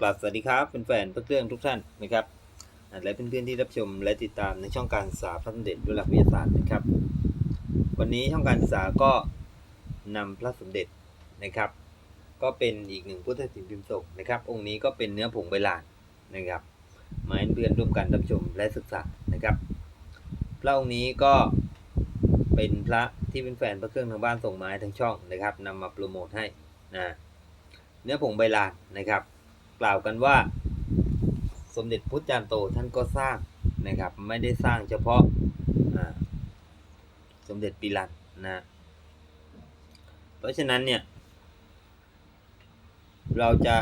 กราบสวัสดีครับเป็นแฟนๆเพื่อนๆทุกท่านนะครับและเพื่อนๆที่รับชมและติดตามในช่องการศึกษาพระสมเด็จด้วยหลักวิทยาศาสตร์นะครับ วันนี้ช่องการศึกษาก็นำพระสมเด็จนะครับ ก็เป็นอีกหนึ่งพุทธศิลป์พิมพ์ศกนะครับ องค์นี้ก็เป็นเนื้อผงใบลานนะครับมาให้เพื่อนร่วมกันรับชมและศึกษานะครับ พระองค์นี้ก็เป็นพระที่เป็นแฟนพระเครื่องทางบ้านส่งมาให้ทางช่องนะครับนำมาโปรโมทให้นะเนื้อผงใบลานนะครับ กล่าวกันว่า สมเด็จพุทธจารย์โตท่านก็สร้างนะครับ ไม่ได้สร้างเฉพาะสมเด็จปีรันนะเพราะฉะนั้นเนี่ย เราจะ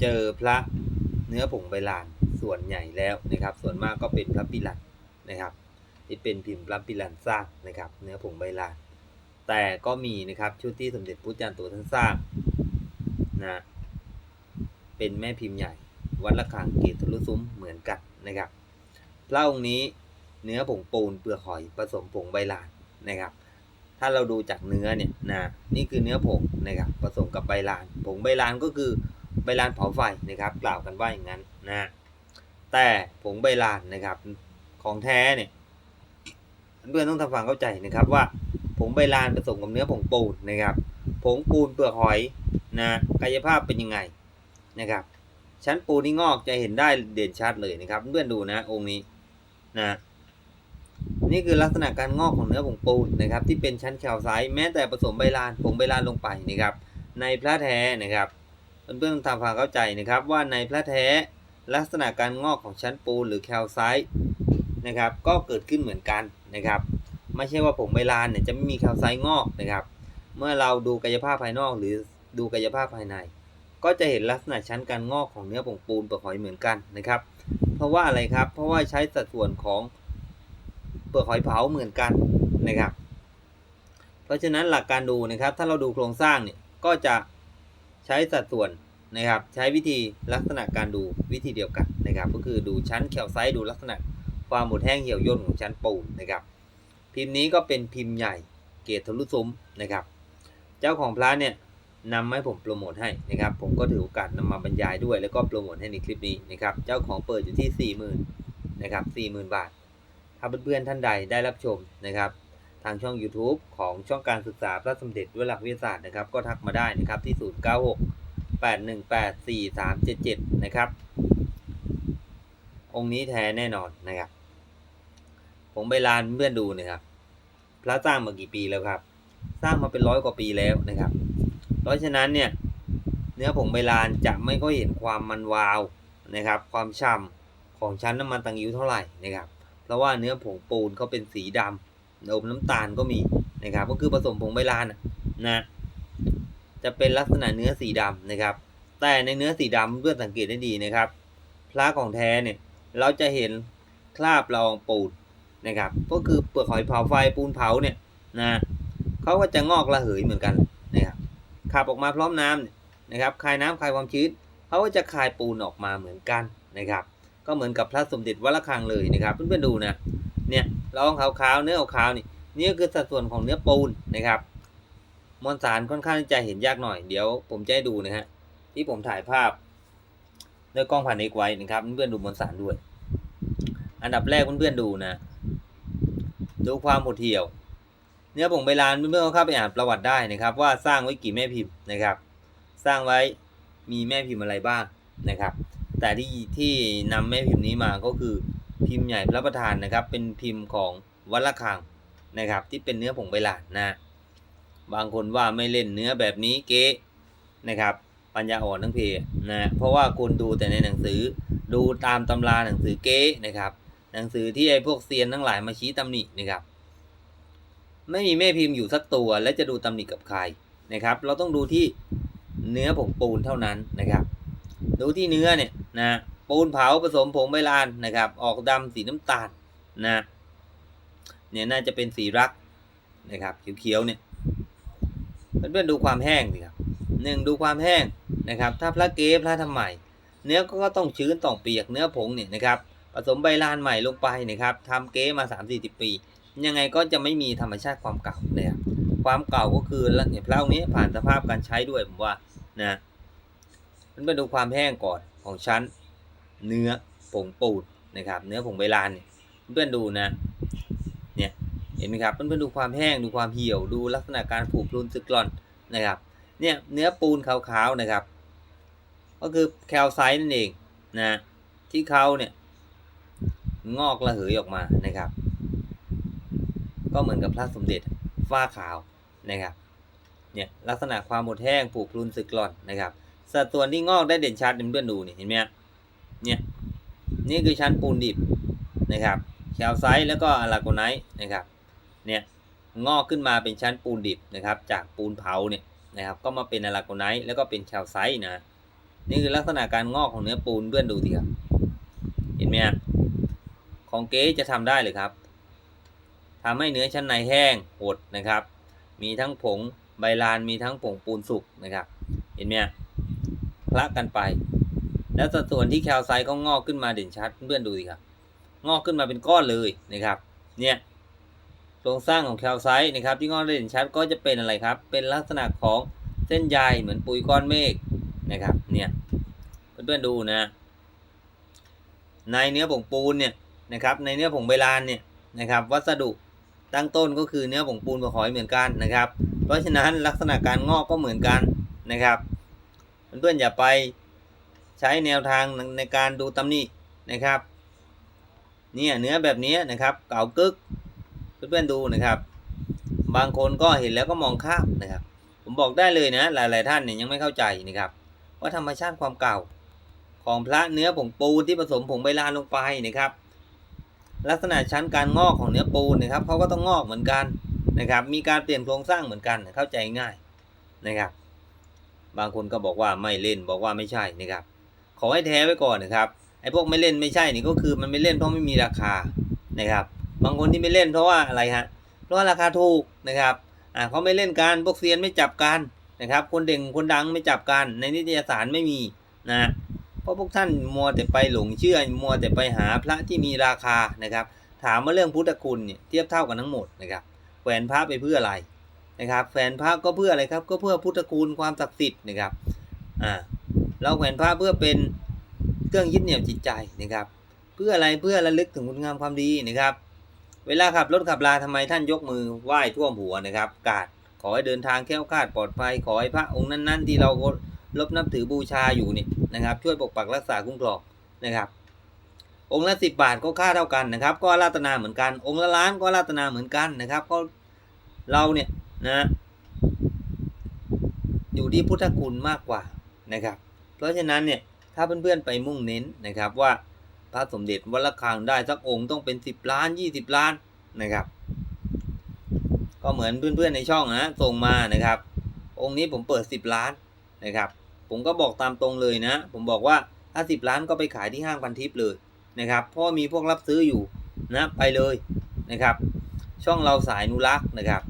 เจอพระเนื้อผงใบลานส่วนใหญ่แล้วนะครับ ส่วนมากก็เป็นพระปีรันนะครับที่เป็นพิมพ์พระปีรันสร้างนะครับ เนื้อผงใบลานแต่ก็มีนะครับชุดที่สมเด็จพุทธจารย์โตท่านสร้างนะ เป็นแม่พิมพ์ใหญ่ วัดระฆังเกตทะลุซุ้มเหมือนกันนะครับพระองค์นี้เนื้อผงปูนเปลือกหอยผสมผงใบลานนะครับ ถ้าเราดูจากเนื้อเนี่ยนะนี่คือเนื้อผงนะครับผสมกับใบลาน ผงใบลานก็คือใบลานเผาไฟนะครับกล่าวกันว่าอย่างนั้นนะแต่ผงใบลานนะครับของแท้เนี่ยเพื่อนต้องทำความเข้าใจนะครับว่าผงใบลานผสมกับเนื้อผงปูนนะครับ ผงปูนเปลือกหอยนะกายภาพเป็นยังไง นะครับ ชั้นปูนที่งอกจะเห็นได้เด่นชัดเลยนะครับเพื่อนดูนะองค์นี้นะนี่คือลักษณะการงอกของเนื้อผงปูนนะครับ ที่เป็นชั้นแคลไซต์แม้แต่ผสมใบลานผงใบลานลงไปนะครับ ในพระแท้นะครับเพื่อนๆต้องทำความเข้าใจนะครับว่าในพระแท้ลักษณะการงอกของชั้นปูนหรือแคลไซต์นะครับก็เกิดขึ้นเหมือนกันนะครับ ไม่ใช่ว่าผงใบลานเนี่ยจะไม่มีแคลไซต์งอกนะครับ เมื่อเราดูกายภาพภายนอกหรือดูกายภาพภายใน ก็จะเห็นลักษณะชั้นการงอกของเนื้อผงปูนเปลือกหอยเหมือนกันนะครับ เพราะว่าอะไรครับ เพราะว่าใช้สัดส่วนของเปลือกหอยเผาเหมือนกันนะครับ เพราะฉะนั้นหลักการดูนะครับ ถ้าเราดูโครงสร้างเนี่ยก็จะใช้สัดส่วนนะครับ ใช้วิธีลักษณะการดูวิธีเดียวกันนะครับ ก็คือดูชั้นแคลไซต์ดูลักษณะความหมดแห้งเหี่ยวย่นของชั้นปูนนะครับ พิมพ์นี้ก็เป็นพิมพ์ใหญ่เกรดทะลุซุ้มนะครับ เจ้าของพระเนี่ย นำให้ผมโปรโมทให้นะครับ ผมก็ถือโอกาสนำมาบรรยายด้วย แล้วก็โปรโมทให้ในคลิปนี้นะครับ เจ้าของเปิดอยู่ที่ 40,000นะครับ40,000 บาท ถ้าเพื่อนๆท่านใดได้รับชมนะครับ ทางช่อง YouTube ของช่องการศึกษาพระสมเด็จด้วยหลักวิทยาศาสตร์นะครับ ก็ทักมาได้นะครับที่ 096 818 4377 นะครับ องค์นี้แท้แน่นอนนะครับ ผมไปลานเพื่อนดูนะครับ พระสร้างมากี่ปีแล้วครับ สร้างมาเป็นร้อยกว่าปีแล้วนะครับ เพราะฉะนั้นเนี่ยเนื้อผงใบลานจะไม่ค่อยเห็นความมันวาวนะครับ ความฉ่ำของชั้นน้ำมันตังยิ้วเท่าไหร่นะครับ เพราะว่าเนื้อผงปูนเขาเป็นสีดำอมน้ำตาลก็มีนะครับ ก็คือผสมผงใบลานนะจะเป็นลักษณะเนื้อสีดำนะครับ แต่ในเนื้อสีดำเพื่อสังเกตได้ดีนะครับพระของแท้เนี่ยเราจะเห็นคราบละอองปูนนะครับ ก็คือเปลือกหอยเผาไฟปูนเผาเนี่ยนะเขาก็จะงอกระเหยเหมือนกันนะครับ ขับออกมาพร้อมน้ำนะครับคายน้ำคายความชื้นเขาก็จะคายปูนออกมาเหมือนกันนะครับ ก็เหมือนกับพระสมเด็จวัดระฆังเลยนะครับ เพื่อนๆดูนะเนี่ยละอองขาวๆเนื้อขาวๆนี่นี่ก็คือสัดส่วนของเนื้อปูนนะครับมวลสารค่อนข้างจะเห็นยากหน่อยเดี๋ยวผมจะให้ดูนะฮะที่ผมถ่ายภาพด้วยกล้องผ่านเอกไว้นะครับเพื่อนๆดูมวลสารด้วย อันดับแรกเพื่อนๆดูนะ ดูความหดเหี่ยว เนื้อผงใบลานเพื่อนๆก็เข้าไปอ่านประวัติได้นะครับ ว่าสร้างไว้กี่แม่พิมพ์นะครับ สร้างไว้มีแม่พิมพ์อะไรบ้างนะครับ แต่ที่ที่นำแม่พิมพ์นี้มาก็คือพิมพ์ใหญ่พระประธานนะครับ เป็นพิมพ์ของวัดระฆังนะครับ ที่เป็นเนื้อผงใบลานนะบางคนว่าไม่เล่นเนื้อแบบนี้เก๊นะครับ ปัญญาอ่อนทั้งเพนะเพราะว่าคุณดูแต่ในหนังสือดูตามตำราหนังสือเก๊นะครับ หนังสือที่ไอ้พวกเซียนทั้งหลายมาชี้ตำหนินะครับ ไม่มีแม่พิมพ์อยู่สักตัว และจะดูตำหนิกับใครนะครับ เราต้องดูที่เนื้อผงปูนเท่านั้นนะครับ ดูที่เนื้อเนี่ยนะปูนเผาผสมผงใบลานนะครับ ออกดำสีน้ำตาลนะเนี่ยน่าจะเป็นสีรักนะครับเขียวๆเนี่ยเพื่อนๆดูความแห้งสิครับหนึ่งดูความแห้งนะครับ ถ้าพระเก๊พระทำใหม่ เนื้อก็ต้องชื้นต้องเปียกเนื้อผงเนี่ยนะครับผสมใบลานใหม่ลงไปนะครับทำเก๊มา 3 4 0 ปี ยังไงก็จะไม่มีธรรมชาติความเก่าเลยครับความเก่าก็คือเนี่ยพระองค์นี้ผ่านสภาพการใช้ด้วยผมว่านะมันไปดูความแห้งก่อนของชั้น เนื้อผงปูนนะครับ เนื้อผงใบลานเนี่ยเพื่อนดูนะเนี่ยเห็นไหมครับเพื่อนๆดูความแห้งดูความเหี่ยวดูลักษณะการผุพรุนสึกกร่อนนะครับเนี่ยเนื้อปูนขาวๆนะครับ ก็คือแคลไซต์นั่นเองนะที่เขาเนี่ยงอกระเหยออกมานะครับ ก็เหมือนกับพระสมเด็จฝ้าขาวนะครับเนี่ยลักษณะความหมดแห้งผุพรุนสึกกร่อนนะครับสัดส่วนที่งอกได้เด่นชัดเพื่อนดูนี่เห็นไหมเนี่ยนี่คือชั้นปูนดิบนะครับแคลไซต์แล้วก็อะลาโกไนท์นะครับเนี่ยงอกขึ้นมาเป็นชั้นปูนดิบนะครับ จากปูนเผาเนี่ยนะครับ ก็มาเป็นอะลาโกไนท์แล้วก็เป็นแคลไซต์นะนี่คือลักษณะการงอกของเนื้อปูนเพื่อนดูสิครับเห็นไหมฮะของเก๊จะทำได้เลยครับ ทำให้เนื้อชั้นในแห้งหดนะครับ มีทั้งผงใบลานมีทั้งผงปูนสุกนะครับ เห็นไหมคละกันไป แล้วสัดส่วนที่แคลไซต์ก็งอกขึ้นมาเด่นชัดเพื่อนดูสิครับ งอกขึ้นมาเป็นก้อนเลยนะครับ เนี่ยโครงสร้างของแคลไซต์นะครับ ที่งอกได้เด่นชัดก็จะเป็นอะไรครับ เป็นลักษณะของเส้นใยเหมือนปุยก้อนเมฆนะครับ เนี่ยเพื่อนๆดูนะ ในเนื้อผงปูนเนี่ยนะครับ ในเนื้อผงใบลานเนี่ยนะครับ วัสดุ ตั้งต้นก็คือเนื้อผงปูนกับหอยเหมือนกันนะครับ เพราะฉะนั้นลักษณะการงอกก็เหมือนกันนะครับเพื่อนๆอย่าไปใช้แนวทางในการดูตำหนินะครับเนี่ยเนื้อแบบนี้นะครับ เก่ากึกเพื่อนๆดูนะครับ บางคนก็เห็นแล้วก็มองข้ามนะครับ ผมบอกได้เลยนะหลายๆท่านเนี่ยยังไม่เข้าใจนะครับ ว่าธรรมชาติความเก่า ของพระเนื้อผงปูนที่ผสมผงใบลานลงไปนะครับ ลักษณะชั้นการงอกของเนื้อปูนนะครับเขาก็ต้องงอกเหมือนกันนะครับ มีการเปลี่ยนโครงสร้างเหมือนกันเข้าใจง่ายนะครับ บางคนก็บอกว่าไม่เล่นบอกว่าไม่ใช่นะครับ ขอให้แท้ไว้ก่อนนะครับไอ้พวกไม่เล่นไม่ใช่นี่ก็คือมันไม่เล่นเพราะไม่มีราคานะครับ บางคนที่ไม่เล่นเพราะว่าอะไรฮะเพราะว่าราคาถูกนะครับอ่าเขาไม่เล่นกันพวกเซียนไม่จับกันนะครับ คนเด่งคนดังไม่จับกันในนิตยสารไม่มีนะ เพราะพวกท่านมัวแต่ไปหลงเชื่อมัวแต่ไปหาพระที่มีราคานะครับ ถามมาเรื่องพุทธคุณเนี่ยเทียบเท่ากันทั้งหมดนะครับแขวนพระไปเพื่ออะไรนะครับแขวนพระก็เพื่ออะไรครับ ก็เพื่อพุทธคุณความศักดิ์สิทธิ์นะครับอ่าเราแขวนพระเพื่อเป็นเครื่องยึดเหนี่ยวจิตใจนะครับ เพื่ออะไรเพื่อระลึกถึงคุณงามความดีนะครับ เวลาขับรถขับลาทำไมท่านยกมือไหว้ท่วมหัวนะครับ กาดขอให้เดินทางแคล้วคลาดปลอดภัยขอให้พระองค์นั้น ๆ ที่เรา ลบนับถือบูชาอยู่นี่นะครับ ช่วยปกปักรักษาคุ้มครองนะครับ องค์ละสิบบาทก็ค่าเท่ากันนะครับ ก็ราตนาเหมือนกัน องค์ละล้านก็ราตนาเหมือนกันนะครับก็เราเนี่ยนะอยู่ที่พุทธคุณมากกว่านะครับ เพราะฉะนั้นเนี่ยถ้าเพื่อนๆไปมุ่งเน้นนะครับว่าพระสมเด็จวัดระฆังได้สักองค์ต้องเป็นสิบล้านยี่สิบล้านนะครับ ก็เหมือนเพื่อนๆในช่องนะส่งมานะครับ องค์นี้ผมเปิดสิบล้านนะครับ ผมก็บอกตามตรงเลยนะ ผมบอกว่าถ้าสิบล้านก็ไปขายที่ห้างพันทิปเลยนะครับเพราะมีพวกรับซื้ออยู่นะไปเลยนะครับ ช่องเราสายนุรักษ์นะครับ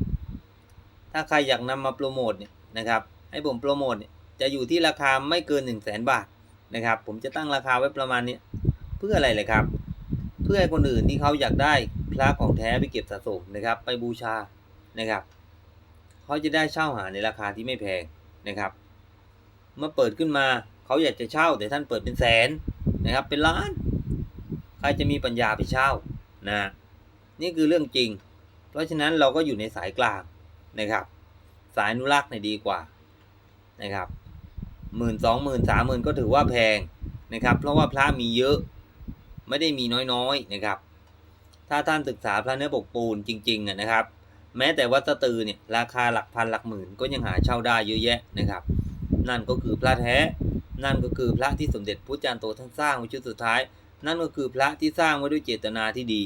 ถ้าใครอยากนำมาโปรโมทเนี่ยนะครับให้ผมโปรโมทเนี่ยจะอยู่ที่ราคาไม่เกิน 1 0 0 0 0แสนบาทนะครับ ผมจะตั้งราคาไว้ประมาณนี้เพื่ออะไรเลยครับ เพื่อให้คนอื่นที่เขาอยากได้พระของแท้ไปเก็บสะสมนะครับ ไปบูชานะครับเขาจะได้เช่าหาในราคาที่ไม่แพงนะครับ เมื่อเปิดขึ้นมาเขาอยากจะเช่า แต่ท่านเปิดเป็นแสนนะครับ เป็นล้าน ใครจะมีปัญญาไปเช่านะ นี่คือเรื่องจริง เพราะฉะนั้นเราก็อยู่ในสายกลางนะครับ สายอนุรักษ์เนี่ยดีกว่านะครับหมื่นสองหมื่นสามหมื่นก็ถือว่าแพงนะครับ เพราะว่าพระมีเยอะไม่ได้มีน้อยๆนะครับ ถ้าท่านศึกษาพระเนื้อปกปูนจริงๆนะครับ แม้แต่วัดสตือเนี่ยราคาหลักพันหลักหมื่นก็ยังหาเช่าได้เยอะแยะนะครับ นั่นก็คือพระแท้ นั่นก็คือพระที่สมเด็จพระจารย์โตท่านสร้างไว้ชุดสุดท้าย นั่นก็คือพระที่สร้างไว้ด้วยเจตนาที่ดี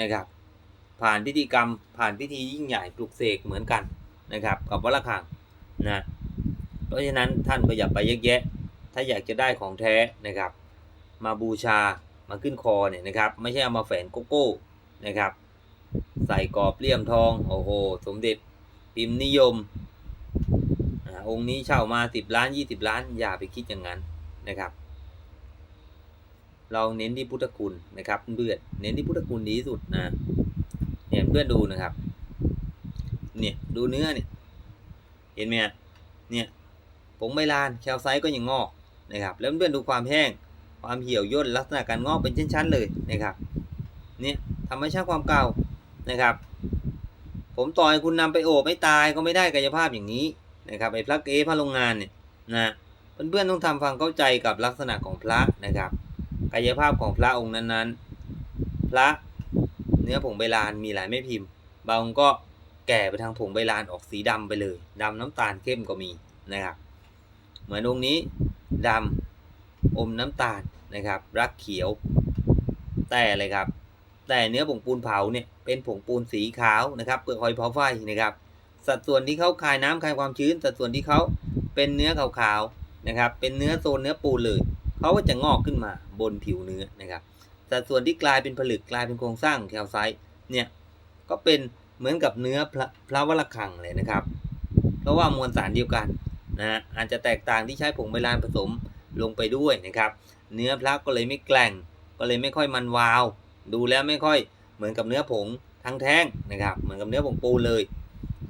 นะครับ ผ่านพิธีกรรมผ่านพิธียิ่งใหญ่ปลุกเสกเหมือนกันนะครับ กับวัดระฆังนะเพราะฉะนั้นท่านก็อย่าไปเยอะแยะ ถ้าอยากจะได้ของแท้นะครับ มาบูชามาขึ้นคอเนี่ยนะครับ ไม่ใช่เอามาแฝนโกโก้นะครับ ใส่กรอบเลี่ยมทองโอ้โหสมเด็จพิมพ์นิยม องค์นี้เช่ามาสิบล้านยี่สิบล้าน อย่าไปคิดอย่างนั้นนะครับ เราเน้นที่พุทธคุณนะครับเพื่อนเน้นที่พุทธคุณดีที่สุดนะเนี่ยเพื่อนดูนะครับ เนี่ยดูเนื้อเนี่ยเห็นไหมเนี่ยผงใบลานแคลไซต์ก็ยังงอกนะครับ แล้วเพื่อนดูความแห้งความเหี่ยวย่นลักษณะการงอกเป็นชั้นๆเลยนะครับ เนี่ยธรรมชาติความเก่านะครับ ผมต่อให้คุณนำไปโอบไม่ตายก็ไม่ได้กายภาพอย่างนี้ นะครับไอ้พระเกพระโรงงานเนี่ยนะเพื่อนๆต้องทำความเข้าใจกับลักษณะของพระนะครับกายภาพของพระองค์นั้นๆ พระเนื้อผงใบลานมีหลายแม่พิมพ์บางองค์ก็แก่ไปทางผงใบลานออกสีดำไปเลยดำน้ำตาลเข้มก็มีนะครับ เหมือนองค์นี้ดำอมน้ำตาลนะครับ รักเขียว แต่อะไรครับ แต่เนื้อผงปูนเผาเนี่ยเป็นผงปูนสีขาวนะครับเปลือกหอยเผาไฟนะครับ สัดส่วนที่เขาคายน้ำคายความชื้น สัดส่วนที่เขาเป็นเนื้อขาวๆนะครับ เป็นเนื้อโซนเนื้อปูเลยเขาก็จะงอกขึ้นมาบนผิวเนื้อนะครับ สัดส่วนที่กลายเป็นผลึกกลายเป็นโครงสร้างของแคลไซต์เนี่ยก็เป็นเหมือนกับเนื้อพระพระวรคังเลยนะครับ เพราะว่ามวลสารเดียวกันนะฮะอาจจะแตกต่างที่ใช้ผงใบลานผสมลงไปด้วยนะครับ เนื้อพระก็เลยไม่แกร่ง ก็เลยไม่ค่อยมันวาว ดูแล้วไม่ค่อยเหมือนกับเนื้อผงทั้งแท่งนะครับ เหมือนกับเนื้อผงปูเลย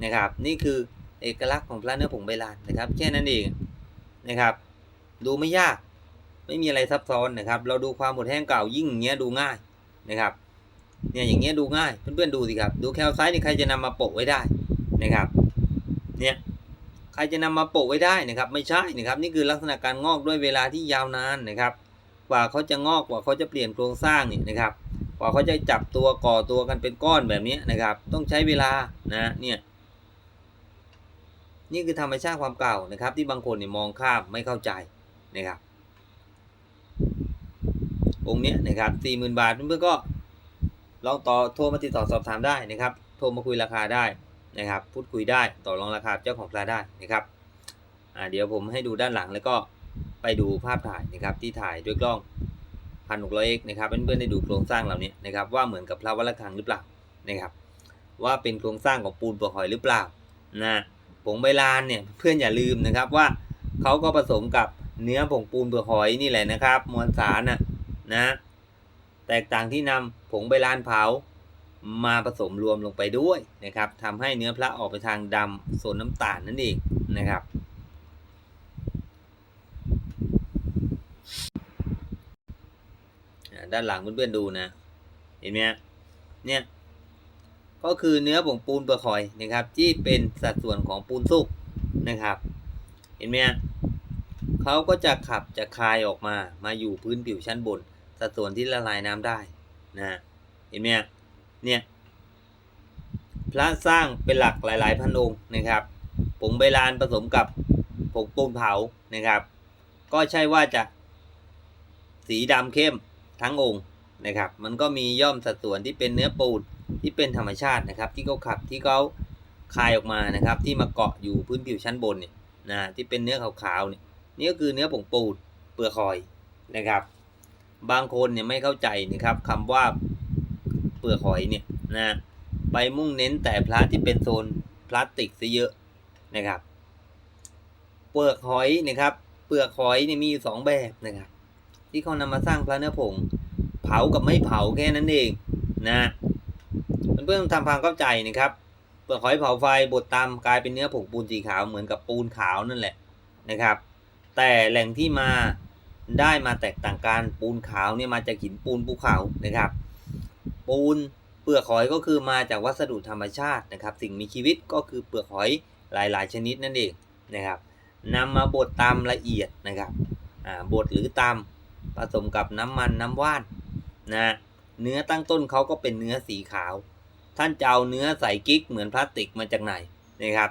นะครับ นี่คือเอกลักษณ์ของพระเนื้อผงใบลานนะครับ แค่นั้นเองนะครับ ดูไม่ยาก ไม่มีอะไรซับซ้อนนะครับ เราดูความหมดแห้งเก่ายิ่งเงี้ยดูง่ายนะครับ เนี่ยอย่างเงี้ยดูง่ายเพื่อนๆดูสิครับ ดูแคลไซต์นี่ใครจะนำมาโปะไว้ได้นะครับ เนี่ยใครจะนำมาโปะไว้ได้นะครับ ไม่ใช่นะครับ นี่คือลักษณะการงอกด้วยเวลาที่ยาวนานนะครับ กว่าเขาจะงอกกว่าเขาจะเปลี่ยนโครงสร้างนี่นะครับ กว่าเขาจะจับตัวก่อตัวกันเป็นก้อนแบบนี้นะครับ ต้องใช้เวลานะเนี่ย นี่คือธรรมชาติความเก่านะครับ ที่บางคนเนี่ยมองข้ามไม่เข้าใจนะครับ องค์เนี้ยนะครับสี่หมื่นบาทเพื่อนก็ลองต่อโทรมาติดต่อสอบถามได้นะครับ โทรมาคุยราคาได้นะครับ พูดคุยได้ต่อรองราคาเจ้าของปลาได้นะครับอ่าเดี๋ยวผมให้ดูด้านหลังแล้วก็ไปดูภาพถ่ายนะครับที่ถ่ายด้วยกล้องพันหกร้อยเอกนะครับเพื่อนๆได้ดูโครงสร้างเหล่านี้นะครับว่าเหมือนกับพระวัลคังหรือเปล่านะครับ ว่าเป็นโครงสร้างของปูนปลือกหอยหรือเปล่านะ ผงใบลานเนี่ยเพื่อนอย่าลืมนะครับว่าเขาก็ผสมกับเนื้อผงปูนเปลือกหอยนี่แหละนะครับ มวลสารน่ะนะแตกต่างที่นำผงใบลานเผามาผสมรวมลงไปด้วยนะครับทำให้เนื้อพระออกไปทางดำโซนน้ำตาลนั่นเองนะครับ ด้านหลังเพื่อนๆดูนะ เห็นไหมเนี่ย ก็คือเนื้อผงปูนเปลือกหอยนะครับ ที่เป็นสัดส่วนของปูนสุกนะครับ เห็นไหมเขาก็จะขับจะคายออกมามาอยู่พื้นผิวชั้นบน สัดส่วนที่ละลายน้ำได้นะเห็นไหมเนี่ยพระสร้างเป็นหลักหลาย ๆ พันองค์นะครับผงใบลานผสมกับผงปูนเผานะครับ ก็ใช่ว่าจะสีดำเข้มทั้งองค์นะครับ มันก็มีย่อมสัดส่วนที่เป็นเนื้อปูน ที่เป็นธรรมชาตินะครับ ที่เขาขับที่เขาคายออกมานะครับ ที่มาเกาะอยู่พื้นผิวชั้นบนเนี่ยนะที่เป็นเนื้อขาวๆเนี่ยนี่ก็คือเนื้อผงปูนเปลือกหอยนะครับ บางคนเนี่ยไม่เข้าใจนะครับคำว่าเปลือกหอยเนี่ยนะไปมุ่งเน้นแต่พระที่เป็นโซนพลาสติกซะเยอะนะครับ เปลือกหอยนะครับ เปลือกหอยเนี่ยมีสองแบบนะครับ ที่เขานำมาสร้างพระเนื้อผง เผากับไม่เผาแค่นั้นเองนะ พื่อนทำความเข้าใจนะครับเปลือกหอยเผาไฟบดตามกลายเป็นเนื้อผงปูนสีขาวเหมือนกับปูนขาวนั่นแหละนะครับ แต่แหล่งที่มาได้มาแตกต่างกันปูนขาวเนี่ยมาจากหินปูนภูเขานะครับ ปูนเปลือกหอยก็คือมาจากวัสดุธรรมชาตินะครับ สิ่งมีชีวิตก็คือเปลือกหอยหลาย ๆ ชนิดนั่นเองนะครับนำมาบดตามละเอียดนะครับบดหรือตำผสมกับน้ำมันน้ำว่านนะเนื้อตั้งต้นเขาก็เป็นเนื้อสีขาว ท่านจะเอาเนื้อใส่กิ๊กเหมือนพลาสติกมาจากไหนนะครับ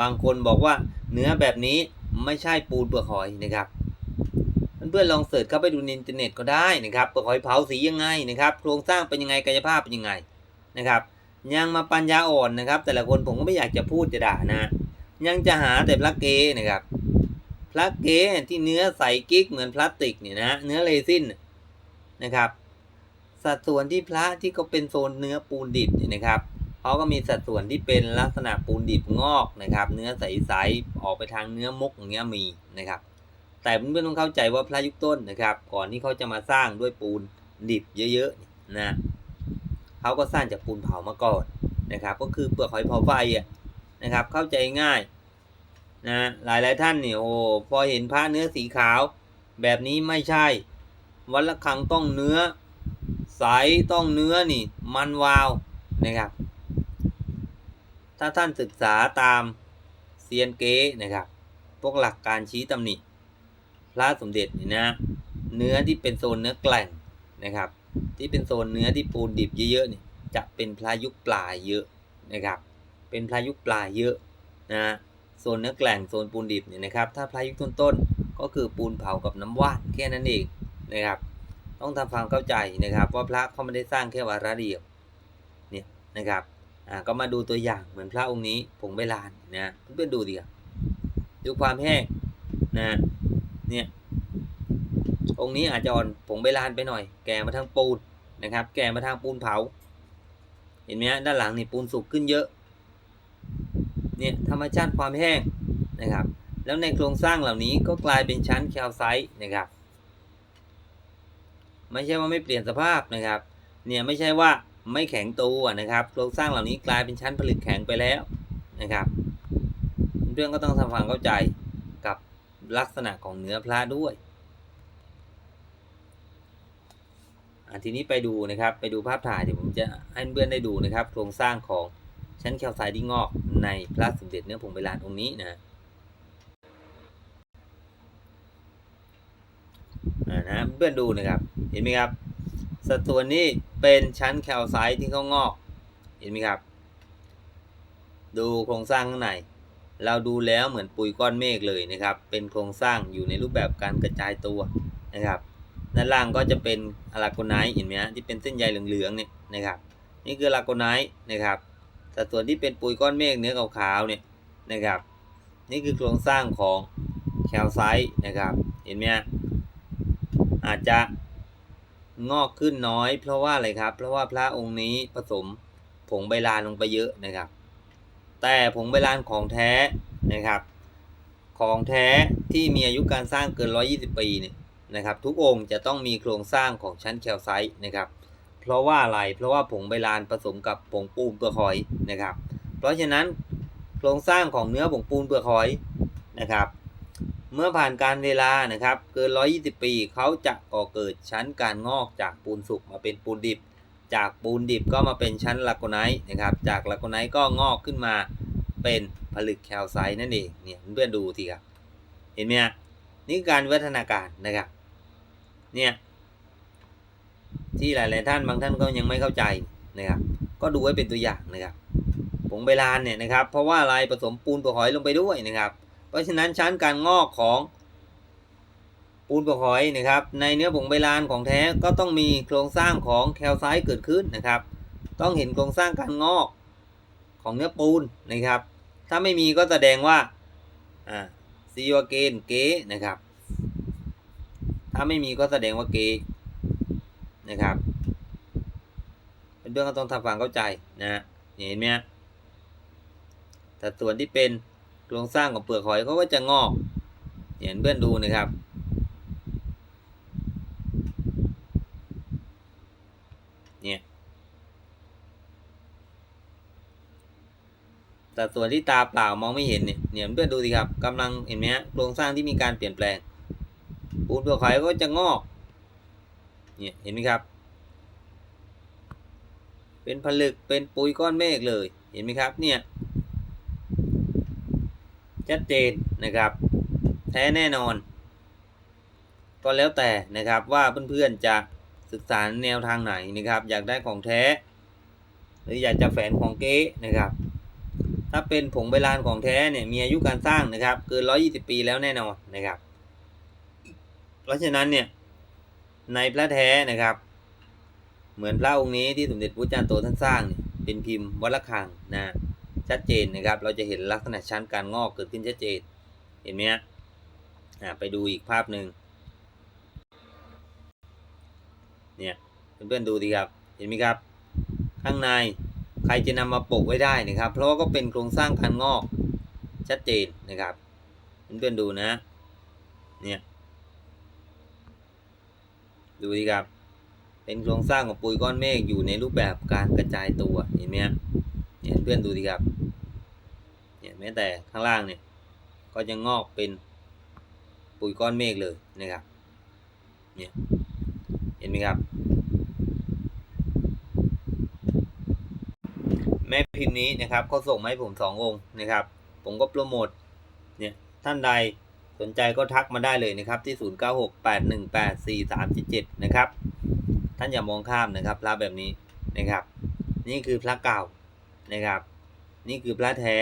บางคนบอกว่าเนื้อแบบนี้ไม่ใช่ปูนเปลือกหอยนะครับเพื่อนๆลองเสิร์ชเข้าไปดูในอินเทอร์เน็ตก็ได้นะครับเปลือกหอยเผาสียังไงนะครับ โครงสร้างเป็นยังไงกายภาพเป็นยังไงนะครับ ยังมาปัญญาอ่อนนะครับ แต่ละคนผมก็ไม่อยากจะพูดจะด่านะ ยังจะหาแต่พลาเกนะครับพลาเกที่เนื้อใสกิ๊กเหมือนพลาสติกเนี่ยนะเนื้อเรซินนะครับ สัดส่วนที่พระที่ก็เป็นโซนเนื้อปูนดิบเนี่ยนะครับเขาก็มีสัดส่วนที่เป็นลักษณะปูนดิบงอกนะครับ เนื้อใสๆออกไปทางเนื้อมุกอย่างเงี้ยมีนะครับ แต่เพื่อนๆต้องเข้าใจว่าพระยุคต้นนะครับ ก่อนที่เขาจะมาสร้างด้วยปูนดิบเยอะๆนะเขาก็สร้างจากปูนเผามาก่อนนะครับ ก็คือเปลือกหอยเผาไฟอะนะครับ เข้าใจง่ายนะหลายหลายๆท่านเนี่ยโอ้พอเห็นพระเนื้อสีขาว แบบนี้ไม่ใช่ วัดละคังต้องเนื้อ ใสต้องเนื้อนี่ มันวาวนะครับ ถ้าท่านศึกษาตามเซียนเก๊นะครับ พวกหลักการชี้ตำหนิพระสมเด็จนี่นะ เนื้อที่เป็นโซนเนื้อแกล่งนะครับ ที่เป็นโซนเนื้อที่ปูนดิบเยอะๆนี่จะเป็นพระยุคปลายเยอะนะครับ เป็นพระยุคปลายเยอะนะโซนเนื้อแกล่งโซนปูนดิบเนี่ยนะครับ ถ้าพระยุคต้นๆก็คือปูนเผากับน้ำว่านแค่นั้นเองนะครับ ต้องทำความเข้าใจนะครับว่าพระเขาไม่ได้สร้างแค่วาระเดียวเนี่ยนะครับอ่าก็มาดูตัวอย่างเหมือนพระองค์นี้ผงใบลานนะเพื่อนๆดูดิครับดูความแห้งนะเนี่ยองค์นี้อาจจะอ่อนผงใบลานไปหน่อย แก่มาทางปูนนะครับ แก่มาทางปูนเผา เห็นไหมฮะด้านหลังนี่ปูนสุกขึ้นเยอะเนี่ยธรรมชาติความแห้งนะครับ แล้วในโครงสร้างเหล่านี้ก็กลายเป็นชั้นแคลไซต์นะครับ ไม่ใช่ว่าไม่เปลี่ยนสภาพนะครับ เนี่ยไม่ใช่ว่าไม่แข็งตัวนะครับโครงสร้างเหล่านี้กลายเป็นชั้นผลึกแข็งไปแล้วนะครับ เรื่องก็ต้องทำความเข้าใจกับลักษณะของเนื้อพระด้วยอะทีนี้ไปดูนะครับ ไปดูภาพถ่ายเดี๋ยวผมจะให้เพื่อนได้ดูนะครับ โครงสร้างของชั้นแคลไซต์ที่งอกในพระสมเด็จเนื้อผงใบลานองค์นี้นะ นะเพื่อนดูนะครับ เห็นไหมครับ สัดส่วนนี้เป็นชั้นแคลไซต์ที่เขางอก เห็นไหมครับ ดูโครงสร้างข้างใน เราดูแล้วเหมือนปุยก้อนเมฆเลยนะครับ เป็นโครงสร้างอยู่ในรูปแบบการกระจายตัวนะครับด้านล่างก็จะเป็นอะลาโกไนท์เห็นไหมฮะที่เป็นเส้นใยเหลืองๆเนี่ยนะครับ นี่คืออะลาโกไนท์นะครับสัดส่วนที่เป็นปุยก้อนเมฆเนื้อขาวๆเนี่ยนะครับ นี่คือโครงสร้างของแคลไซต์นะครับ เห็นไหมฮะ อาจจะงอกขึ้นน้อย เพราะว่าอะไรครับ เพราะว่าพระองค์นี้ผสมผงใบลานลงไปเยอะนะครับ แต่ผงใบลานของแท้นะครับ ของแท้ที่มีอายุการสร้างเกิน 120 ปีเนี่ยนะครับ ทุกองค์จะต้องมีโครงสร้างของชั้นแคลไซต์นะครับ เพราะว่าอะไร เพราะว่าผงใบลานผสมกับผงปูนเปลือกหอยนะครับ เพราะฉะนั้นโครงสร้างของเนื้อผงปูนเปลือกหอยนะครับ เมื่อผ่านการเวลานะครับ เกิน 120 ปีเขาจะก่อเกิดชั้นการงอกจากปูนสุกมาเป็นปูนดิบ จากปูนดิบก็มาเป็นชั้นลาโกไนท์นะครับ จากลาโกไนท์ก็งอกขึ้นมาเป็นผลึกแคลไซต์นั่นเองเนี่ยเพื่อนดูทีครับ เห็นไหมฮะนี่การวิวัฒนาการนะครับ เนี่ยที่หลาย ๆ ท่านบางท่านก็ยังไม่เข้าใจนะครับ ก็ดูไว้เป็นตัวอย่างนะครับผงใบลานเนี่ยนะครับ เพราะว่าอะไรผสมปูนเปลือกหอยลงไปด้วยนะครับ เพราะฉะนั้นชั้นการงอกของปูนเปลือกหอยนะครับ ในเนื้อผงใบลานของแท้ก็ต้องมีโครงสร้างของแคลไซต์เกิดขึ้นนะครับ ต้องเห็นโครงสร้างการงอกของเนื้อปูนนะครับ ถ้าไม่มีก็แสดงว่าอ่าซีวาเกนเกนะครับ ถ้าไม่มีก็แสดงว่าเกนะครับเป็นเรื่องก็ต้องทำความเข้าใจนะเห็นไหมแต่ส่วนที่เป็น โครงสร้างของเปลือกหอยเขาก็จะงอก เห็นเพื่อนดูนะครับ เนี่ยแต่ส่วนที่ตาเปล่ามองไม่เห็นเนี่ยเนี่ยเพื่อนดูสิครับกำลังเห็นไหมฮะโครงสร้างที่มีการเปลี่ยนแปลงปูนเปลือกหอยก็จะงอกเนี่ยเห็นไหมครับ เป็นผลึกเป็นปุยก้อนเมฆเลย เห็นไหมครับ เนี่ย ชัดเจนนะครับ แท้แน่นอน ก็แล้วแต่นะครับว่าเพื่อนๆจะศึกษาแนวทางไหนนะครับ อยากได้ของแท้ หรืออยากจะแฝงของเก๊นะครับ ถ้าเป็นผงใบลานของแท้เนี่ยมีอายุการสร้างนะครับ เกิน 120 ปีแล้วแน่นอนนะครับ เพราะฉะนั้นเนี่ยในพระแท้นะครับ เหมือนพระองค์นี้ที่สมเด็จพระจารย์โตท่านสร้างเนี่ยเป็นพิมพ์วัดระฆังนะ ชัดเจนนะครับ เราจะเห็นลักษณะชั้นการงอกเกิดขึ้นชัดเจน เห็นไหมฮะไปดูอีกภาพหนึ่งเนี่ยเพื่อนๆดูดีครับ เห็นไหมครับ ข้างในใครจะนำมาปกไว้ได้นะครับ เพราะว่าก็เป็นโครงสร้างการงอกชัดเจนนะครับ เพื่อนๆดูนะ เนี่ยดูดีครับ เป็นโครงสร้างของปุ๋ยก้อนเมฆอยู่ในรูปแบบการกระจายตัวเห็นไหมฮะเห็นเพื่อนดูดีครับ เนี่ยแม้แต่ข้างล่างเนี่ยก็จะงอกเป็นปุ๋ยก้อนเมฆเลยนะครับเนี่ยเห็นไหมครับ แม่พิมพ์นี้นะครับเขาส่งมาให้ผมสององค์นะครับ ผมก็โปรโมทเนี่ยท่านใดสนใจก็ทักมาได้เลยนะครับที่ 0968184377 นะครับ ท่านอย่ามองข้ามนะครับพระแบบนี้นะครับ นี่คือพระเก่านะครับ นี่คือพระแท้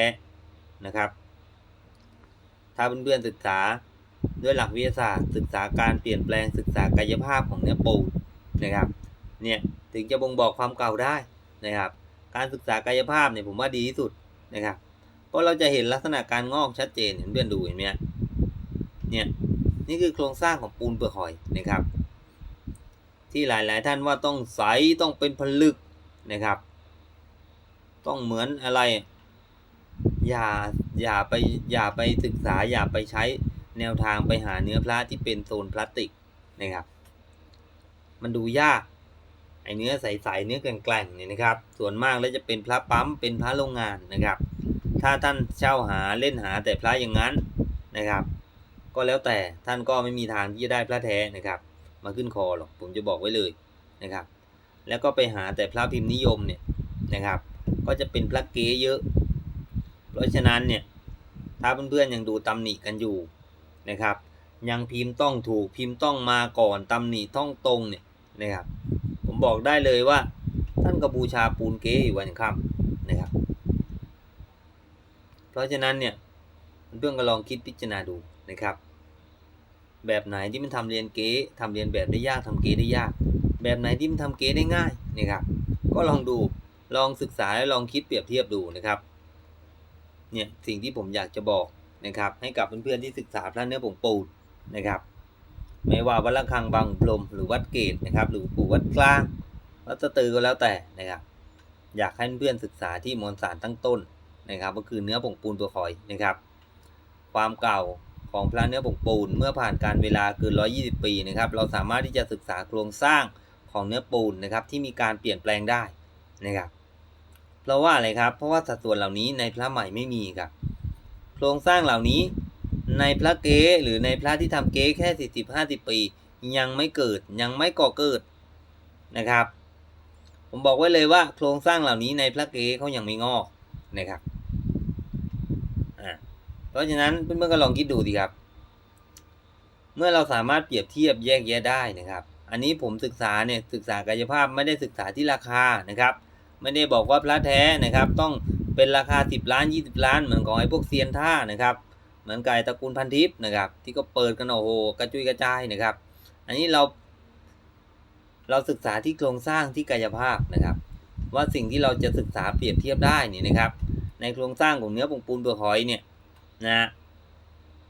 นะครับ ถ้าเพื่อนๆศึกษาด้วยหลักวิทยาศาสตร์ ศึกษาการเปลี่ยนแปลงศึกษากายภาพของเนื้อปูนะครับ เนี่ยถึงจะบ่งบอกความเก่าได้นะครับ การศึกษากายภาพเนี่ยผมว่าดีที่สุดนะครับเพราะเราจะเห็นลักษณะการงอกชัดเจนเห็นเพื่อนดูเห็นไหมเนี่ยนี่คือโครงสร้างของปูนเปลือกหอยนะครับ ที่หลายๆท่านว่าต้องใสต้องเป็นผลึกนะครับ ต้องเหมือนอะไร อย่าอย่าไปอย่าไปศึกษาอย่าไปใช้แนวทางไปหาเนื้อพระที่เป็นโซนพลาสติกนะครับ มันดูยากไอเนื้อใสๆเนื้อแกร่งๆเนี่ยนะครับ ส่วนมากแล้วจะเป็นพระปั๊มเป็นพระโรงงานนะครับ ถ้าท่านเช่าหาเล่นหาแต่พระอย่างนั้นนะครับ ก็แล้วแต่ท่านก็ไม่มีทางที่จะได้พระแท้นะครับ มาขึ้นคอหรอกผมจะบอกไว้เลยนะครับ แล้วก็ไปหาแต่พระพิมพ์นิยมเนี่ยนะครับ ก็จะเป็นพระเก๊เยอะ เพราะฉะนั้นเนี่ยถ้าเพื่อนๆยังดูตำหนิกันอยู่นะครับ ยังพิมพ์ต้องถูกพิมพ์ต้องมาก่อนตำหนิต้องตรงเนี่ยนะครับ ผมบอกได้เลยว่า ท่านกบูชาปูนเก๊อยู่วันค่ำนะครับ เพราะฉะนั้นเนี่ยเพื่อนก็ลองคิดพิจารณาดูนะครับ แบบไหนที่มันทำเรียนเก๊ทำเรียนแบบได้ยากทำเก๊ได้ยาก แบบไหนที่มันทำเก๊ได้ง่ายนะครับ ก็ลองดูลองศึกษาและลองคิดเปรียบเทียบดูนะครับ เนี่ยสิ่งที่ผมอยากจะบอกนะครับ ให้กับเพื่อนๆที่ศึกษาพระเนื้อผงปูนนะครับ ไม่ว่าวัดระฆังบางพรมหรือวัดเกตนะครับ หรือปู่วัดกลางวัดสตือก็แล้วแต่นะครับ อยากให้เพื่อนๆศึกษาที่มวลสารตั้งต้นนะครับ ก็คือเนื้อผงปูนตัวคอยนะครับ ความเก่าของพระเนื้อผงปูนเมื่อผ่านการเวลาเกิน 120 ปีนะครับ เราสามารถที่จะศึกษาโครงสร้างของเนื้อปูนนะครับ ที่มีการเปลี่ยนแปลงได้นะครับ เพราะว่าอะไรครับ เพราะว่าสัดส่วนเหล่านี้ในพระใหม่ไม่มีครับ โครงสร้างเหล่านี้ในพระเก๊หรือในพระที่ทำเก๊แค่40 50ปี ยังไม่เกิดยังไม่ก่อเกิดนะครับ ผมบอกไว้เลยว่า โครงสร้างเหล่านี้ในพระเก๊เขายังไม่งอกนะครับอ่าเพราะฉะนั้นเพื่อนๆก็ลองคิดดูดีครับ เมื่อเราสามารถเปรียบเทียบแยกแยะได้นะครับ อันนี้ผมศึกษาเนี่ยศึกษากายภาพไม่ได้ศึกษาที่ราคานะครับ ไม่ได้บอกว่าพระแท้นะครับ ต้องเป็นราคา 10 ล้าน 20 ล้าน เหมือนของไอ้พวกเซียนท่านะครับ เหมือนไก่ตระกูลพันทิพย์นะครับ ที่ก็เปิดกันโอ้โหกระจุยกระจายนะครับ อันนี้เรา เราศึกษาที่โครงสร้างที่กายภาพนะครับ ว่าสิ่งที่เราจะศึกษาเปรียบเทียบได้นี่นะครับ ในโครงสร้างของเนื้อผงปูนตัวหอยเนี่ยนะ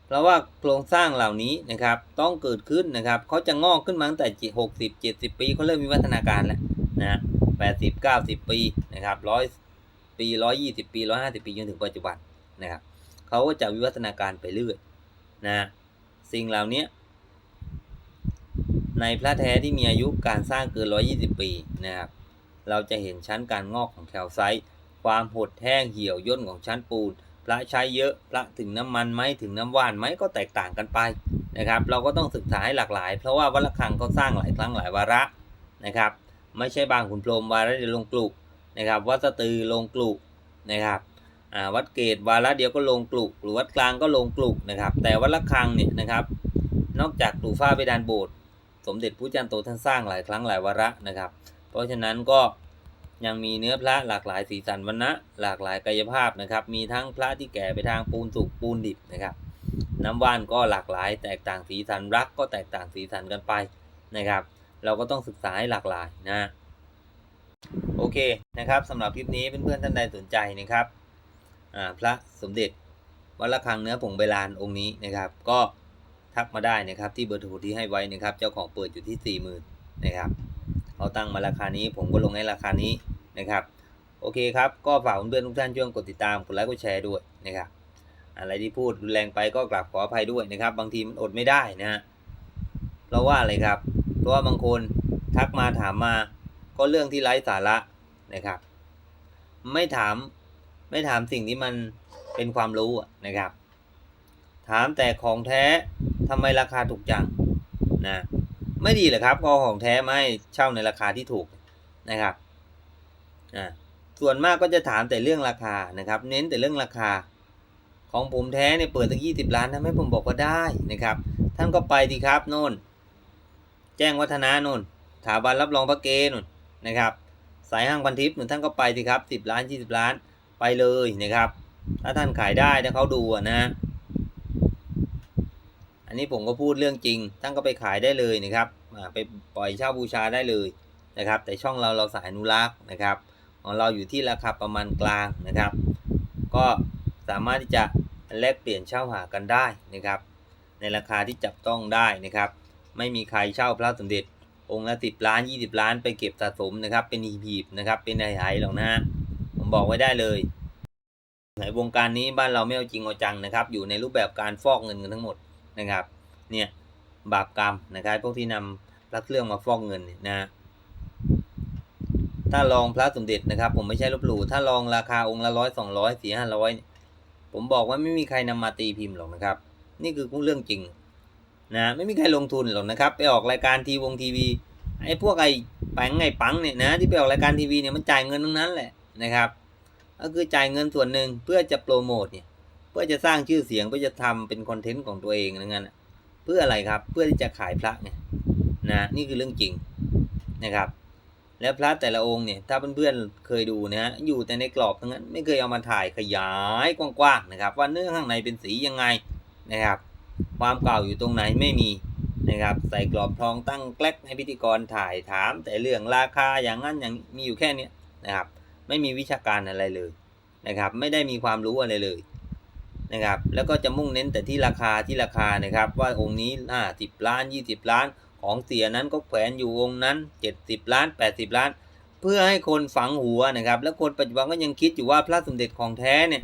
เพราะว่าโครงสร้างเหล่านี้นะครับต้องเกิดขึ้นนะครับเขาจะงอกขึ้นมาตั้งแต่หกสิบเจ็ดสิบปีเขาเริ่มมีวัฒนาการแล้วนะ แปดสิบเก้าสิบปีนะครับร้อยปีร้อยยี่สิบปีร้อยห้าสิบปีจนถึงปัจจุบันนะครับเขาก็จะวิวัฒนาการไปเรื่อยนะสิ่งเหล่านี้ในพระแท้ที่มีอายุการสร้างเกินร้อยี่สิบปีนะครับ เราจะเห็นชั้นการงอกของแคลไซต์ ความหดแห้งเหี่ยวย่นของชั้นปูน พระใช้เยอะ พระถึงน้ำมันไหมถึงน้ำว่านไหมก็แตกต่างกันไปนะครับ เราก็ต้องศึกษาให้หลากหลาย เพราะว่าวัดระฆังเขาสร้างหลายครั้งหลายวาระนะครับ ไม่ใช่บางขุนพรมวาระเดียวลงกลุกนะครับ วัดสตือลงกลุกนะครับวัดเกตวาระเดียวก็ลงกลุกหรือวัดกลางก็ลงกลุกนะครับ แต่วัดระฆังเนี่ยนะครับ นอกจากตูฟ้าเพดานโบสถ์สมเด็จพระจันทร์โตท่านสร้างหลายครั้งหลายวาระนะครับ เพราะฉะนั้นก็ยังมีเนื้อพระหลากหลายสีสันวรรณะหลากหลายกายภาพนะครับ มีทั้งพระที่แก่ไปทางปูนสุกปูนดิบนะครับ น้ำว่านก็หลากหลายแตกต่างสีสันรักก็แตกต่างสีสันกันไปนะครับ เราก็ต้องศึกษาให้หลากหลายนะ โอเคนะครับสำหรับคลิปนี้เพื่อนๆท่านใดสนใจนะครับพระสมเด็จวัดระฆังเนื้อผงใบลานองค์นี้นะครับ ก็ทักมาได้นะครับที่เบอร์โทรที่ให้ไว้นะครับ เจ้าของเปิดอยู่ที่สี่หมื่นนะครับเขาตั้งมาราคานี้ผมก็ลงให้ราคานี้นะครับ โอเคครับ ก็ฝากเพื่อนๆทุกท่านช่วยกดติดตามกดไลค์กดแชร์ด้วยนะครับ อะไรที่พูดรุนแรงไปก็กราบขออภัยด้วยนะครับ บางทีมันอดไม่ได้นะฮะเพราะว่าอะไรครับ ราะว่าบางคนทักมาถามมาก็เรื่องที่ไร้สาระนะครับ ไม่ถามไม่ถามสิ่งที่มันเป็นความรู้นะครับ ถามแต่ของแท้ทำไมราคาถูกจังนะไม่ดีเลยครับก็เอาของแท้มาให้เช่าในราคาที่ถูกนะครับอ่าส่วนมากก็จะถามแต่เรื่องราคานะครับ เน้นแต่เรื่องราคา ของผมแท้เนี่ยเปิดตั้งยี่สิบล้านทำให้ผมบอกว่าได้นะครับ ท่านก็ไปดีครับโน่น แจ้งวัฒนาโน่นสถาบันรับรองพระเกนู่นนะครับ สายห้างพันทิพย์นู่นท่านก็ไปดีครับสิบล้านยี่สิบล้านไปเลยนะครับ ถ้าท่านขายได้ถ้าเขาดูนะ อันนี้ผมก็พูดเรื่องจริง ท่านก็ไปขายได้เลยนะครับไปปล่อยเช่าบูชาได้เลยนะครับ แต่ช่องเราเราสายอนุรักษ์นะครับ ของเราอยู่ที่ราคาประมาณกลางนะครับ ก็สามารถที่จะแลกเปลี่ยนเช่าหากันได้นะครับ ในราคาที่จับต้องได้นะครับ ไม่มีใครเช่าพระสมเด็จ องค์ละสิบล้านยี่สิบล้านไปเก็บสะสมนะครับ เป็นหีบนะครับ เป็นไหหๆหรอกนะฮะผมบอกไว้ได้เลยในวงการนี้บ้านเราไม่เอาจริงเอาจังนะครับ อยู่ในรูปแบบการฟอกเงินกันทั้งหมดนะครับ เนี่ยบาปกรรมนะครับพวกที่นำพระเครื่องมาฟอกเงินนะ ถ้าลองพระสมเด็จนะครับ ผมไม่ใช่ลบหลู่ถ้าลองราคาองค์ละร้อยสองร้อยสี่ห้าร้อยผมบอกว่าไม่มีใครนำมาตีพิมพ์หรอกนะครับ นี่คือเรื่องจริง นะไม่มีใครลงทุนหรอกนะครับ ไปออกรายการทีวงทีวีไอ้พวกไอ้แปงไอ้ปังเนี่ยนะที่ไปออกรายการทีวีเนี่ยมันจ่ายเงินทั้งนั้นแหละนะครับ ก็คือจ่ายเงินส่วนหนึ่งเพื่อจะโปรโมทเนี่ยเพื่อจะสร้างชื่อเสียงเพื่อจะทำเป็นคอนเทนต์ของตัวเองนั่นงั้นะเพื่ออะไรครับเพื่อที่จะขายพระเนี่ยนะนี่คือเรื่องจริงนะครับ แล้วพระแต่ละองค์เนี่ยถ้าเพื่อนๆเคยดูนะฮะอยู่แต่ในกรอบทั้งนั้นไม่เคยเอามาถ่ายขยายกว้างๆนะครับ ว่าเนื้อข้างในเป็นสียังไงนะครับ ความเก่าอยู่ตรงไหนไม่มีนะครับใส่กรอบทองตั้งแกลกให้พิธีกรถ่ายถาม แต่เรื่องราคาอย่างนั้นอย่างมีอยู่แค่นี้นะครับไม่มีวิชาการอะไรเลยนะครับไม่ได้มีความรู้อะไรเลยนะครับแล้วก็จะมุ่งเน้นแต่ที่ราคาที่ราคานะครับว่าองค์นี้อ่าสิบล้านยี่สิบล้าน ของเสียนั้นก็แขวนอยู่องค์นั้นเจ็ดสิบล้านแปดสิบล้าน เพื่อให้คนฝังหัวนะครับแล้วคนปัจจุบันก็ยังคิดอยู่ว่าพระสมเด็จของแท้เนี่ย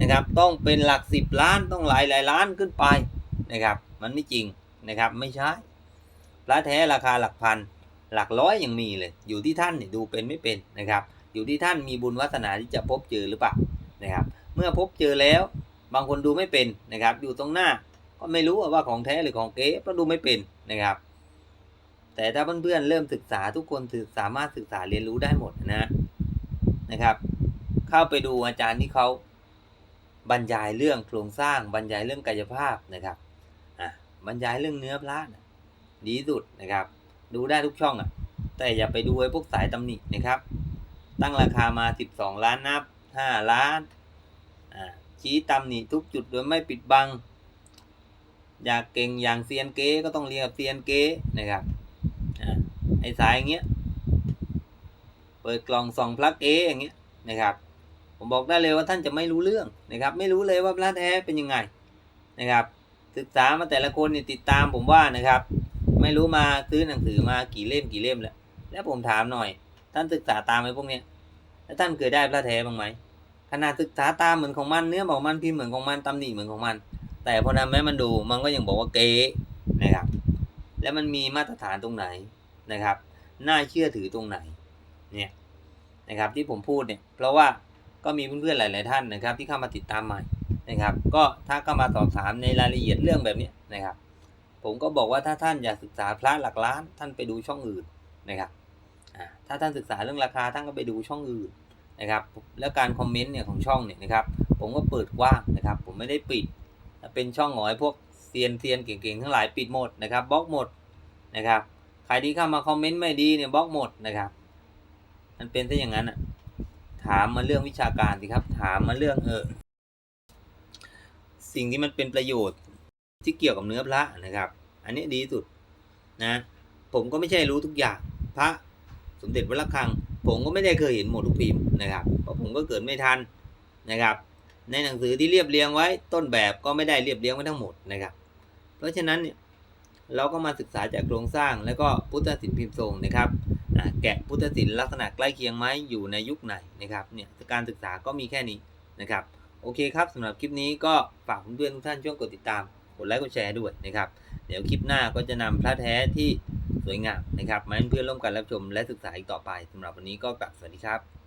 นะครับต้องเป็นหลักสิบล้านต้องหลายหลายล้านขึ้นไป นะครับ มันไม่จริงนะครับไม่ใช่พระแท้ราคาหลักพันหลักร้อยยังมีเลย อยู่ที่ท่านดูเป็นไม่เป็นนะครับ อยู่ที่ท่านมีบุญวาสนาที่จะพบเจอหรือเปล่านะครับ เมื่อพบเจอแล้วบางคนดูไม่เป็นนะครับ อยู่ตรงหน้าก็ไม่รู้ว่าของแท้หรือของเก๊เพราะดูไม่เป็นนะครับ แต่ถ้าเพื่อนๆเริ่มศึกษาทุกคนสามารถศึกษาเรียนรู้ได้หมดนะนะครับ เข้าไปดูอาจารย์ที่เขาบรรยายเรื่องโครงสร้างบรรยายเรื่องกายภาพนะครับ บรรยายเรื่องเนื้อพระนะดีที่สุดนะครับ ดูได้ทุกช่องอะ แต่อย่าไปดูไอ้พวกสายตำหนินะครับ ตั้งราคามา 12 ล้านนับ 5 ล้านอ่าชี้ตำหนิทุกจุดโดยไม่ปิดบัง อยากเก่งอย่างเซียนเก๊ก็ต้องเรียนกับเซียนเก๊นะครับอไอ้สายอย่างเงี้ยเปิดกล่องส่องพลักเออย่างเงี้ยนะครับ ผมบอกได้เลยว่าท่านจะไม่รู้เรื่องนะครับ ไม่รู้เลยว่าพระแท้เป็นยังไงนะครับ ศึกษามาแต่ละคนเนี่ยติดตามผมว่านะครับ ไม่รู้มาซื้อหนังสือมากี่เล่มกี่เล่มแล้ว แล้วผมถามหน่อย ท่านศึกษาตามไอ้พวกเนี้ยแล้วท่านเคยได้พระแท้บ้างไหมขนาดศึกษาตามเหมือนของมันเนื้อของมันพิมพ์เหมือนของมันตำหนิเหมือนของมัน แต่พอนำแม้มันดูมันก็ยังบอกว่าเก๊นะครับ แล้วมันมีมาตรฐานตรงไหนนะครับ น่าเชื่อถือตรงไหนเนี่ยนะครับที่ผมพูดเนี่ยเพราะว่าก็มีเพื่อนๆหลาย ๆ ท่านนะครับ ที่เข้ามาติดตามใหม่ นะครับ ก็ถ้าเข้ามาสอบถามในรายละเอียดเรื่องแบบนี้นะครับ ผมก็บอกว่าถ้าท่านอยากศึกษาพระหลักล้านท่านไปดูช่องอื่นนะครับถ้าท่านศึกษาเรื่องราคาท่านก็ไปดูช่องอื่นนะครับ แล้วการคอมเมนต์เนี่ยของช่องเนี่ยนะครับ ผมก็เปิดกว้างนะครับ ผมไม่ได้ปิดเป็นช่องหงอยพวกเซียนเซียนเก่งๆทั้งหลายปิดหมดนะครับบล็อกหมดนะครับใครที่เข้ามาคอมเมนต์ไม่ดีเนี่ยบล็อกหมดนะครับมันเป็นซะอย่างนั้นอะถามมาเรื่องวิชาการสิครับ ถามมาเรื่องเออ สิ่งที่มันเป็นประโยชน์ที่เกี่ยวกับเนื้อพระนะครับ อันนี้ดีที่สุดนะ ผมก็ไม่ใช่รู้ทุกอย่าง พระสมเด็จวัดระฆัง ผมก็ไม่ได้เคยเห็นหมดทุกพิมพ์นะครับเพราะผมก็เกิดไม่ทันนะครับ ในหนังสือที่เรียบเรียงไว้ต้นแบบก็ไม่ได้เรียบเรียงไว้ทั้งหมดนะครับ เพราะฉะนั้นเนี่ยเราก็มาศึกษาจากโครงสร้างแล้วก็พุทธศิลป์พิมพ์ทรงนะครับแกะพุทธศิลป์ลักษณะใกล้เคียงไหมอยู่ในยุคไหนนะครับเนี่ยการศึกษาก็มีแค่นี้นะครับ โอเคครับสำหรับคลิปนี้ก็ฝากเพื่อนๆทุกท่านช่วยกดติดตาม กดไลค์กดแชร์ด้วยนะครับ เดี๋ยวคลิปหน้าก็จะนำพระแท้ที่สวยงามนะครับมาให้เพื่อนร่วมกันรับชมและศึกษาอีกต่อไปสำหรับวันนี้ก็กลับสวัสดีครับ